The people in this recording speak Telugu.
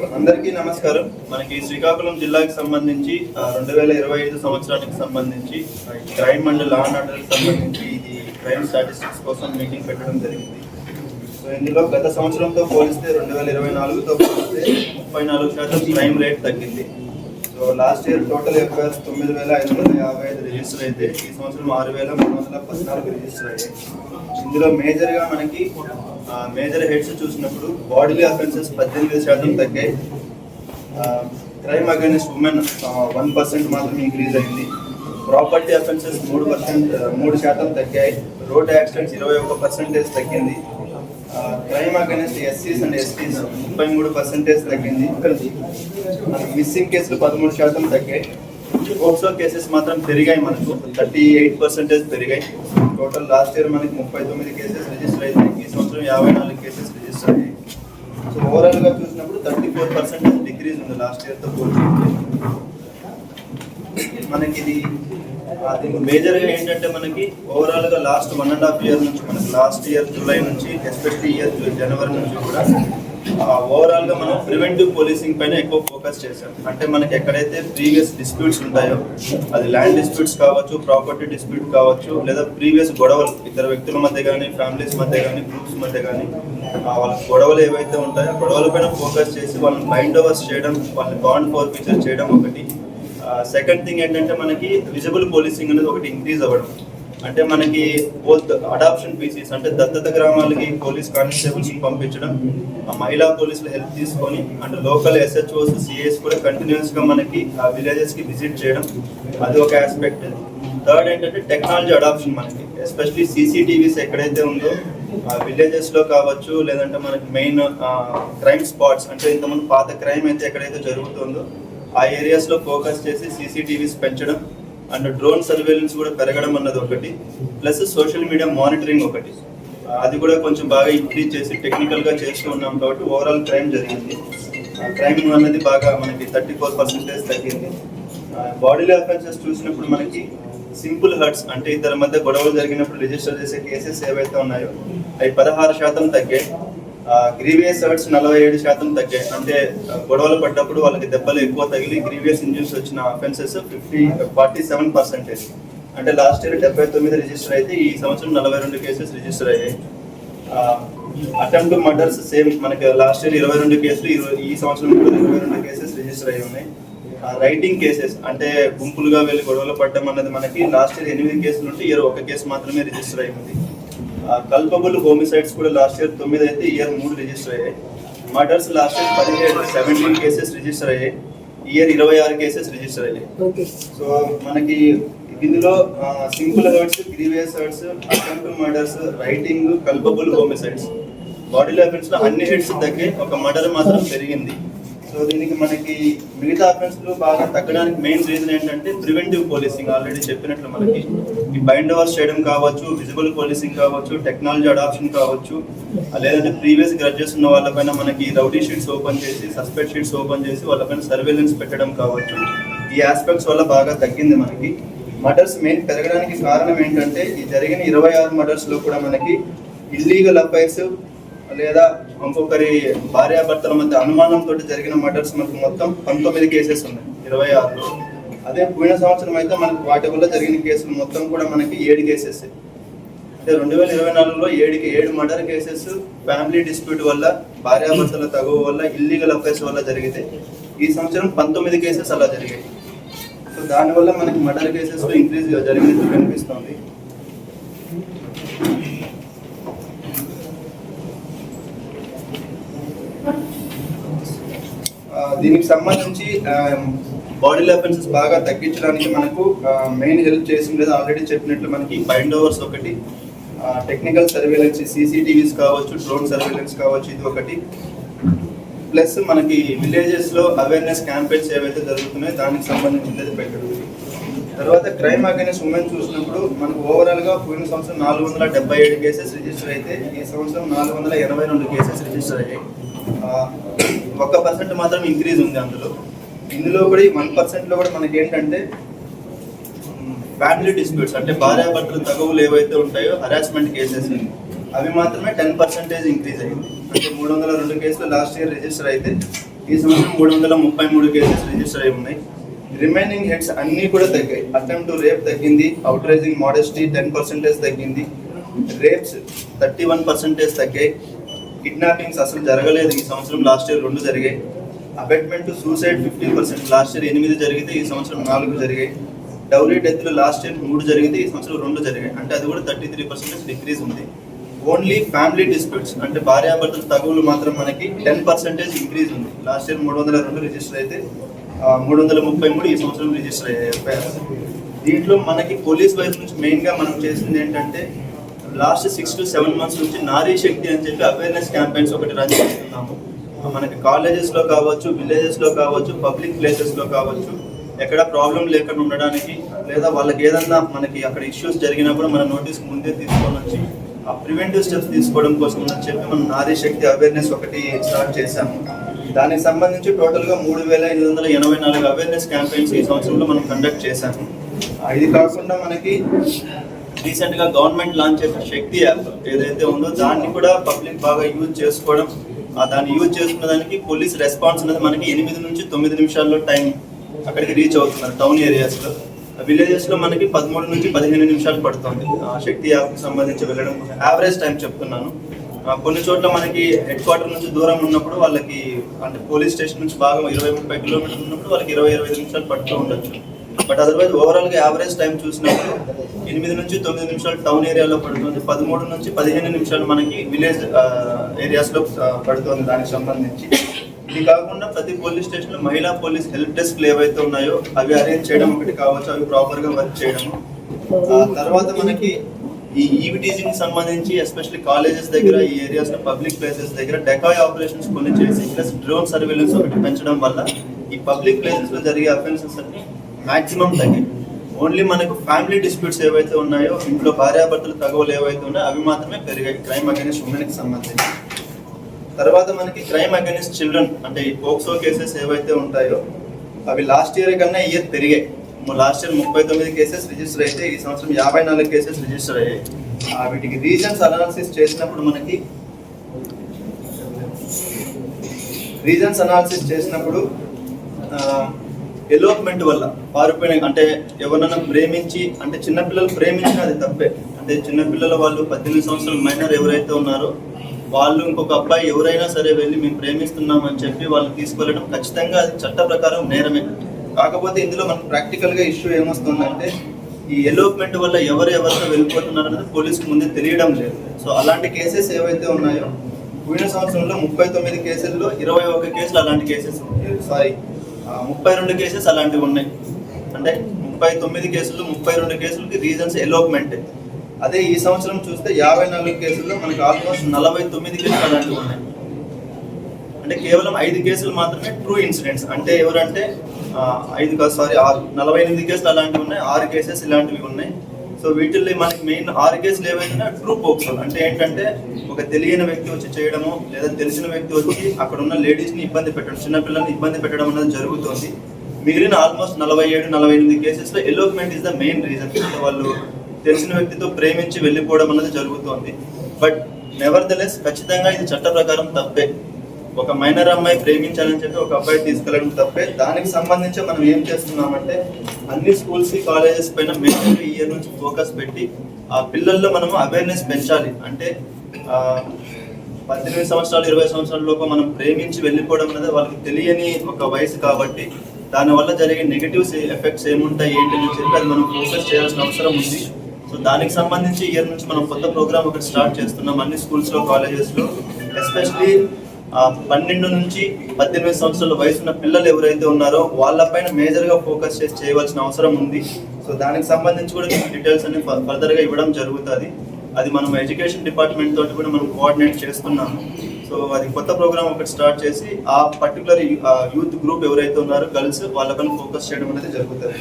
అందరికీ నమస్కారం. మనకి శ్రీకాకుళం జిల్లాకి సంబంధించి రెండు వేల ఇరవై ఐదు సంవత్సరానికి సంబంధించి క్రైమ్ అండ్ లా అండ్ ఆర్డర్కి సంబంధించి ఇది క్రైమ్ స్టాటిస్టిక్స్ కోసం మీటింగ్ పెట్టడం జరిగింది. సో ఇందులో గత సంవత్సరంతో పోలిస్తే రెండు వేల ఇరవై నాలుగుతో పోలిస్తే ముప్పై నాలుగు శాతం క్రైమ్ రేట్ తగ్గింది. So last year total FIRs తొమ్మిది వేల ఐదు వందల యాభై ఐదు రిజిస్టర్ అయితే ఈ సంవత్సరం ఆరు వేల మూడు వందల పద్నాలుగు రిజిస్టర్ అయ్యాయి. ఇందులో మేజర్గా మనకి మేజర్ హెడ్స్ చూసినప్పుడు బాడీలీ అఫెన్సెస్ పద్దెనిమిది శాతం తగ్గాయి. Crime against women one percent మాత్రం ఇంక్రీజ్ అయింది. ప్రాపర్టీ అఫెన్సెస్ మూడు పర్సెంట్ మూడు శాతం తగ్గాయి. రోడ్ యాక్సిడెంట్స్ ఇరవై ఒక పర్సెంటేజ్ తగ్గింది. క్రైమ్ అగైనెస్ట్ ఎస్సీస్ అండ్ ఎస్టీస్ ముప్పై మూడు పర్సెంటేజ్ తగ్గింది. మిస్సింగ్ కేసులు పదమూడు శాతం తగ్గాయి. పోక్సో కేసెస్ మాత్రం పెరిగాయి మనకు. థర్టీ ఎయిట్ పర్సెంటేజ్ పెరిగాయి. టోటల్ లాస్ట్ ఇయర్ మనకి ముప్పై తొమ్మిది కేసెస్ రిజిస్టర్ అయ్యాయి ఈ సంవత్సరం యాభై నాలుగు కేసెస్ రిజిస్టర్ అయ్యాయి సో ఓవరాల్గా చూసినప్పుడు థర్టీ ఫోర్ పర్సెంటేజ్ డిక్రీజ్ ఉంది లాస్ట్ ఇయర్తో పోల్చుకుంటే. మనకి ఇది మేజర్ ఏంటంటే మనకి ఓవరాల్గా last one and half year నుంచి మనకి లాస్ట్ ఇయర్ జూలై నుంచి ఎస్పెషల్లీ ఇయర్ జనవరి నుంచి కూడా ఓవరాల్గా మనం ప్రివెంటివ్ పోలీసింగ్ పైన ఎక్కువ ఫోకస్ చేసాం అంటే మనకి ఎక్కడైతే ప్రీవియస్ డిస్ప్యూట్స్ ఉంటాయో అది ల్యాండ్ డిస్ప్యూట్స్ కావచ్చు ప్రాపర్టీ డిస్ప్యూట్ కావచ్చు లేదా ప్రీవియస్ గొడవలు ఇద్దరు వ్యక్తుల మధ్య కానీ ఫ్యామిలీస్ మధ్య కానీ గ్రూప్స్ మధ్య కానీ వాళ్ళ గొడవలు ఏవైతే ఉంటాయో గొడవల పైన ఫోకస్ చేసి వాళ్ళని మైండ్ ఓవర్స్ చేయడం వాళ్ళని బాండ్ ఫోర్ ఫీచర్ చేయడం ఒకటి. సెకండ్ థింగ్ ఏంటంటే మనకి విజిబుల్ పోలీసింగ్ అనేది ఒకటి ఇంక్రీజ్ అవ్వడం. అంటే మనకి బోత్ అడాప్షన్ పీసీస్ అంటే దత్తత గ్రామాలకి పోలీస్ కానిస్టేబుల్స్ పంపించడం ఆ మహిళా పోలీసులు హెల్ప్ తీసుకొని అండ్ లోకల్ ఎస్హెచ్ఓస్ సిఎస్ కూడా కంటిన్యూస్గా మనకి ఆ విలేజెస్కి విజిట్ చేయడం అది ఒక ఆస్పెక్ట్ థర్డ్ ఏంటంటే టెక్నాలజీ అడాప్షన్ మనకి ఎస్పెషలీ సీసీటీవీస్ ఎక్కడైతే ఉందో విలేజెస్లో కావచ్చు లేదంటే మనకి మెయిన్ క్రైమ్ స్పాట్స్ అంటే ఇంతకుముందు పాత క్రైమ్ అయితే ఎక్కడైతే జరుగుతుందో ఆ ఏరియాస్లో ఫోకస్ చేసి సీసీటీవీస్ పెంచడం అండ్ డ్రోన్ సర్వేలెన్స్ కూడా పెరగడం అన్నది ఒకటి. ప్లస్ సోషల్ మీడియా మానిటరింగ్ ఒకటి. అది కూడా కొంచెం బాగా ఇంక్రీజ్ చేసి టెక్నికల్గా చేస్తూ ఉన్నాం కాబట్టి ఓవరాల్ క్రైమ్ జరిగింది. క్రైమ్ అన్నది బాగా మనకి థర్టీ ఫోర్ పర్సెంటేజ్ తగ్గింది బాడీలో అఫెన్సెస్ చూసినప్పుడు మనకి సింపుల్ హర్ట్స్ అంటే ఇద్దరి మధ్య గొడవలు జరిగినప్పుడు రిజిస్టర్ చేసే కేసెస్ ఏవైతే ఉన్నాయో అవి పదహారు శాతం తగ్గాయి. గ్రీవియస్ హర్ట్స్ నలభై ఏడు శాతం తగ్గాయి. అంటే గొడవలు పడ్డప్పుడు వాళ్ళకి దెబ్బలు ఎక్కువ తగిలి గ్రీవియస్ ఇంజూరీస్ వచ్చిన offences fifty forty seven percentage అంటే లాస్ట్ ఇయర్ డెబ్బై తొమ్మిది రిజిస్టర్ అయితే ఈ సంవత్సరం నలభై రెండు కేసెస్ రిజిస్టర్ అయ్యాయి. అటెంప్ట్ మర్డర్స్ సేమ్ మనకి లాస్ట్ ఇయర్ ఇరవై రెండు కేసులు ఇరవై- ఈ సంవత్సరం కూడా ఇరవై రెండు కేసెస్ రిజిస్టర్ అయి ఉన్నాయి. రైటింగ్ కేసెస్ అంటే గుంపులుగా వెళ్ళి గొడవలు పడ్డం అన్నది మనకి లాస్ట్ ఇయర్ ఎనిమిది కేసులు ఉంటే ఇయర్ ఒక కేసు మాత్రమే రిజిస్టర్ అయి ఉంది. కల్పబుల్ హోమిసైడ్స్ కూడా లాస్ట్ ఇయర్ తొమ్మిది అయితే ఇయర్ మూడు రిజిస్టర్ అయ్యాయి. మర్డర్స్ లాస్ట్ ఇయర్ పదిహేడు సెవెంటీన్ కేసెస్ రిజిస్టర్ అయ్యాయి. ఇయర్ ఇరవై ఆరు కేసెస్ రిజిస్టర్ అయ్యాయి. సో మనకి ఇందులో simple hurts grievous hurts attempt murders rioting culpable homicides బాడీలో అఫెన్స్లో అన్ని హెడ్స్ తగ్గి ఒక మర్డర్ మాత్రం పెరిగింది. సో దీనికి మనకి మిగతా అఫెన్స్ బాగా తగ్గడానికి మెయిన్ రీజన్ ఏంటంటే ప్రివెంటివ్ పోలీసింగ్ ఆల్రెడీ చెప్పినట్లు మనకి. ఈ బైండ్ ఓవర్స్ చేయడం కావచ్చు విజిబుల్ పోలీసింగ్ కావచ్చు టెక్నాలజీ అడాప్షన్ కావచ్చు లేదంటే ప్రీవియస్ గ్రడ్జెస్ ఉన్న వాళ్ళపైన మనకి రౌడీ షీట్స్ ఓపెన్ చేసి సస్పెక్ట్ షీట్స్ ఓపెన్ చేసి వాళ్ళపైన సర్వేలెన్స్ పెట్టడం కావచ్చు. ఈ ఆస్పెక్ట్స్ వల్ల బాగా తగ్గింది మనకి. మర్డర్స్ మెయిన్ పెరగడానికి కారణం ఏంటంటే ఈ జరిగిన ఇరవై ఆరు మర్డర్స్ కూడా మనకి ఇల్లీగల్ అఫైర్స్ లేదా ఇంకొకరి భార్యాభర్తల మధ్య అనుమానంతో జరిగిన మర్డర్స్ మనకు మొత్తం పంతొమ్మిది కేసెస్ ఉన్నాయి. ఇరవై ఆరులో. అదే పోయిన సంవత్సరం అయితే మనకు వాటి వల్ల జరిగిన కేసులు మొత్తం కూడా మనకి ఏడు కేసెస్. అంటే రెండు వేల ఇరవై నాలుగులో ఏడుకి ఏడు మర్డర్ కేసెస్ ఫ్యామిలీ డిస్ప్యూట్ వల్ల భార్యాభర్తల తగువ వల్ల ఇల్లీగల్ అఫైర్స్ వల్ల జరిగితే ఈ సంవత్సరం పంతొమ్మిది కేసెస్ అలా జరిగాయి. సో దానివల్ల మనకి మర్డర్ కేసెస్ ఇంక్రీజ్ జరిగినట్టు కనిపిస్తుంది. దీనికి సంబంధించి బాడీ లెఫెన్సెస్ బాగా తగ్గించడానికి మనకు మెయిన్ హెల్ప్ చేసింది ఆల్రెడీ చెప్పినట్లు మనకి బైండ్ ఓవర్స్ ఒకటి టెక్నికల్ సర్వేలెన్స్ సీసీటీవీస్ కావచ్చు డ్రోన్ సర్వేలెన్స్ కావచ్చు ఇది ఒకటి. ప్లస్ మనకి విలేజెస్లో అవేర్నెస్ క్యాంపెయిన్స్ ఏవైతే జరుగుతున్నాయో దానికి సంబంధించినది పెట్టడం తర్వాత క్రైమ్ అగైనెస్ట్ ఉమెన్ చూసినప్పుడు మనకు ఓవరాల్గా పోయిన సంవత్సరం నాలుగు వందల డెబ్బై ఏడు కేసెస్ రిజిస్టర్ అయితే ఈ సంవత్సరం నాలుగు వందల ఎనభై రెండు కేసెస్ రిజిస్టర్ అయ్యాయి. ఒక పర్సెంట్ మాత్రం ఇంక్రీజ్ ఉంది అందులో. ఇందులో కూడా ఈ వన్ పర్సెంట్లో కూడా మనకి ఏంటంటే ఫ్యామిలీ డిస్ప్యూట్స్ అంటే భార్యాభర్తలు తగవులు ఏవైతే ఉంటాయో హరాస్మెంట్ కేసెస్ అవి మాత్రమే టెన్ పర్సెంటేజ్ ఇంక్రీజ్ అయింది అంటే మూడు వందల రెండు కేసులు లాస్ట్ ఇయర్ రిజిస్టర్ అయితే ఈ సంవత్సరం మూడు వందల ముప్పై మూడు కేసెస్ రిజిస్టర్ అయి ఉన్నాయి. రిమైనింగ్ హెడ్స్ అన్నీ కూడా తగ్గాయి. అటెంప్ట్ టు రేప్ తగ్గింది అవుట్రైజింగ్ మోడెస్టీ టెన్ పర్సెంటేజ్ తగ్గింది. రేప్స్ థర్టీ వన్ పర్సెంటేజ్ తగ్గాయి. కిడ్నాపింగ్స్ అసలు జరగలేదు. ఈ సంవత్సరం లాస్ట్ ఇయర్ రెండు జరిగాయి. Abetment suicide fifty percent last year ఎనిమిది జరిగితే ఈ సంవత్సరం నాలుగు జరిగాయి. డౌరీ డెత్లు లాస్ట్ ఇయర్ మూడు జరిగితే ఈ సంవత్సరం రెండు జరిగాయి. అంటే అది కూడా థర్టీ త్రీ పర్సెంటేజ్ డిక్రీజ్ ఉంది. ఓన్లీ ఫ్యామిలీ డిస్ప్యూట్స్ అంటే భార్యాభర్తల తగువులు మాత్రం మనకి టెన్ పర్సెంటేజ్ ఇంక్రీజ్ ఉంది. లాస్ట్ ఇయర్ మూడు వందల రెండు రిజిస్టర్ అయితే మూడు వందల ముప్పై మూడు ఈ సంవత్సరం రిజిస్టర్ అయ్యాయి. దీంట్లో మనకి పోలీస్ వైపు నుంచి మెయిన్గా మనం చేసింది ఏంటంటే last six to seven months నుంచి నారీ శక్తి అని చెప్పి అవేర్నెస్ క్యాంపెయిన్స్ ఒకటి రన్ చేస్తున్నాము. మనకి కాలేజెస్లో కావచ్చు విలేజెస్లో కావచ్చు పబ్లిక్ ప్లేసెస్లో కావచ్చు ఎక్కడ ప్రాబ్లం లేకుండా ఉండడానికి లేదా వాళ్ళకి ఏదన్నా మనకి అక్కడ ఇష్యూస్ జరిగినప్పుడు మన నోటీస్ ముందే తీసుకొని వచ్చి ఆ ప్రివెంటివ్ స్టెప్స్ తీసుకోవడం కోసం అని చెప్పి మనం నారీ శక్తి అవేర్నెస్ ఒకటి స్టార్ట్ చేశాము. దానికి సంబంధించి టోటల్గా మూడు వేల ఎనిమిది వందల ఎనభై నాలుగు అవేర్నెస్ క్యాంపెయిన్స్ ఈ సంవత్సరంలో మనం కండక్ట్ చేశాము. ఇది కాకుండా మనకి రీసెంట్గా గవర్నమెంట్ లాంచ్ చేసిన శక్తి యాప్ ఏదైతే ఉందో దాన్ని కూడా పబ్లిక్ బాగా యూజ్ చేసుకోవడం ఆ దాన్ని యూజ్ చేసుకున్న దానికి పోలీస్ రెస్పాన్స్ అనేది మనకి ఎనిమిది నుంచి తొమ్మిది నిమిషాల్లో టైం అక్కడికి రీచ్ అవుతున్నారు టౌన్ ఏరియాస్లో విలేజెస్లో మనకి పదమూడు నుంచి పదిహేను నిమిషాలు పడుతుంది ఆ శక్తి యాప్ సంబంధించి వెళ్ళడం. యావరేజ్ టైం చెప్తున్నాను. ఆ, కొన్ని చోట్ల మనకి హెడ్ క్వార్టర్ నుంచి దూరం ఉన్నప్పుడు వాళ్ళకి అంటే పోలీస్ స్టేషన్ నుంచి బాగా ఇరవై ముప్పై కిలోమీటర్లు ఉన్నప్పుడు వాళ్ళకి ఇరవై ఇరవై నిమిషాలు పడుతూ ఉండొచ్చు. బట్ అదర్వైజ్ ఓవరాల్గా యావరేజ్ టైం చూసినప్పుడు ఎనిమిది నుంచి తొమ్మిది నిమిషాలు టౌన్ ఏరియాలో పడుతుంది. పదమూడు నుంచి పదిహేను నిమిషాలు మనకి విలేజ్ ఏరియాస్లో పడుతుంది దానికి సంబంధించి. ఇది కాకుండా ప్రతి పోలీస్ స్టేషన్లో మహిళా పోలీస్ హెల్ప్ డెస్క్ ఏవైతే ఉన్నాయో అవి అరేంజ్ చేయడం ఒకటి కావచ్చు అవి ప్రాపర్గా వర్క్ చేయడము. ఆ తర్వాత మనకి ఈ ఈవి టీజింగ్ సంబంధించి ఎస్పెషల్లీ కాలేజెస్ దగ్గర ఈ ఏరియాస్లో పబ్లిక్ ప్లేసెస్ దగ్గర డెకాయ్ ఆపరేషన్స్ కొన్ని చేసి ప్లస్ డ్రోన్ సర్వేలెన్స్ ఒకటి పెంచడం వల్ల ఈ పబ్లిక్ ప్లేసెస్లో జరిగే అఫెన్సెస్ అన్ని మాక్సిమం తగ్గి. ఓన్లీ మనకు ఫ్యామిలీ డిస్ప్యూట్స్ ఏవైతే ఉన్నాయో ఇంట్లో భార్యాభర్తలు తగవలు ఏవైతే ఉన్నాయో అవి మాత్రమే పెరిగాయి క్రైమ్ అగైన్స్ ఉమెన్కి సంబంధించి. తర్వాత మనకి క్రైమ్ అగైన్స్ చిల్డ్రన్ అంటే ఈ పోక్సో కేసెస్ ఏవైతే ఉంటాయో అవి లాస్ట్ ఇయర్ కన్నా ఇయర్ పెరిగాయి. లాస్ట్ ఇయర్ ముప్పై తొమ్మిది కేసెస్ రిజిస్టర్ అయితే ఈ సంవత్సరం యాభై నాలుగు కేసెస్ రిజిస్టర్ అయ్యాయి. ఆ వీటికి రీజన్స్ అనాలిసిస్ చేసినప్పుడు మనకి రీజన్స్ అనాలిసిస్ చేసినప్పుడు ఎలోప్మెంట్ వల్ల పారిపోయిన అంటే ఎవరైనా ప్రేమించి అంటే చిన్నపిల్లలు ప్రేమించిన అది తప్పే. అంటే చిన్నపిల్లల వాళ్ళు పద్దెనిమిది సంవత్సరాల మైనర్ ఎవరైతే ఉన్నారో వాళ్ళు ఇంకొక అబ్బాయి ఎవరైనా సరే వెళ్ళి మేము ప్రేమిస్తున్నాం అని చెప్పి వాళ్ళు తీసుకెళ్ళడం ఖచ్చితంగా అది చట్ట ప్రకారం నేరమే. కాకపోతే ఇందులో మనకు ప్రాక్టికల్గా ఇష్యూ ఏమొస్తుందంటే ఈ ఎలోప్మెంట్ వల్ల ఎవరు ఎవరితో వెళ్ళిపోతున్నారు అనేది పోలీసుకు ముందే తెలియడం లేదు. సో అలాంటి కేసెస్ ఏవైతే ఉన్నాయో పోయిన సంవత్సరంలో ముప్పై తొమ్మిది కేసుల్లో ఇరవై ఒక్క కేసులు అలాంటి కేసెస్ సారీ ముప్పై రెండు కేసెస్ అలాంటివి ఉన్నాయి. అంటే ముప్పై తొమ్మిది కేసులు ముప్పై రెండు కేసులకి రీజన్స్ ఎలోప్మెంట్ అదే ఈ సంవత్సరం చూస్తే యాభై నాలుగు కేసుల్లో మనకి ఆల్మోస్ట్ నలభై తొమ్మిది కేసులు అలాంటివి ఉన్నాయి. అంటే కేవలం ఐదు కేసులు మాత్రమే ట్రూ ఇన్సిడెంట్స్. అంటే ఎవరంటే ఐదు కాదు సారీ ఆరు నలభై ఎనిమిది కేసులు అలాంటివి ఉన్నాయి ఆరు కేసెస్ ఇలాంటివి ఉన్నాయి. సో వీటిల్లో మనకి మెయిన్ ఆరు కేసులు ఏవైతే ట్రూ పోక్సోల్ అంటే ఏంటంటే ఒక తెలియని వ్యక్తి వచ్చి చేయడము లేదా తెలిసిన వ్యక్తి వచ్చి అక్కడ ఉన్న లేడీస్ని ఇబ్బంది పెట్టడం చిన్నపిల్లల్ని ఇబ్బంది పెట్టడం అనేది జరుగుతుంది. మిగిలిన ఆల్మోస్ట్ నలభై ఏడు నలభై ఎనిమిది కేసెస్లో elopement is the main reason వాళ్ళు తెలిసిన వ్యక్తితో ప్రేమించి వెళ్ళిపోవడం అనేది జరుగుతోంది. బట్ నెవర్ దెలెస్ ఖచ్చితంగా ఇది చట్ట ప్రకారం తప్పే. ఒక మైనర్ అమ్మాయి ప్రేమించాలని చెప్పి ఒక అబ్బాయి తీసుకెళ్ళడం తప్పే. దానికి సంబంధించి మనం ఏం చేస్తున్నామంటే అన్ని స్కూల్స్ కాలేజెస్ పైన మెయిన్ ఇయర్ నుంచి ఫోకస్ పెట్టి ఆ పిల్లల్లో మనము అవేర్నెస్ పెంచాలి. అంటే పద్దెనిమిది సంవత్సరాలు ఇరవై సంవత్సరాల లోపు మనం ప్రేమించి వెళ్ళిపోవడం అనేది వాళ్ళకి తెలియని ఒక వయసు కాబట్టి దానివల్ల జరిగే నెగిటివ్స్ ఎఫెక్ట్స్ ఏముంటాయి ఏంటి అని చెప్పి అది మనం ఫోకస్ చేయాల్సిన అవసరం ఉంది. సో దానికి సంబంధించి ఇయర్ నుంచి మనం కొత్త ప్రోగ్రామ్ ఒకటి స్టార్ట్ చేస్తున్నాం అన్ని స్కూల్స్లో కాలేజెస్లో ఎస్పెషలీ పన్నెండు నుంచి పద్దెనిమిది సంవత్సరాల వయసు ఉన్న పిల్లలు ఎవరైతే ఉన్నారో వాళ్ళపైన మేజర్గా ఫోకస్ చేసి చేయవలసిన అవసరం ఉంది. సో దానికి సంబంధించి కూడా డీటెయిల్స్ అన్ని ఫర్దర్గా ఇవ్వడం జరుగుతుంది. అది మనం ఎడ్యుకేషన్ డిపార్ట్మెంట్ తోటి కూడా మనం కోఆర్డినేట్ చేస్తున్నాము సో అది కొత్త ప్రోగ్రామ్ ఒకటి స్టార్ట్ చేసి ఆ పర్టికులర్ యూత్ గ్రూప్ ఎవరైతే ఉన్నారో గర్ల్స్ వాళ్ళపైన ఫోకస్ చేయడం అనేది జరుగుతుంది.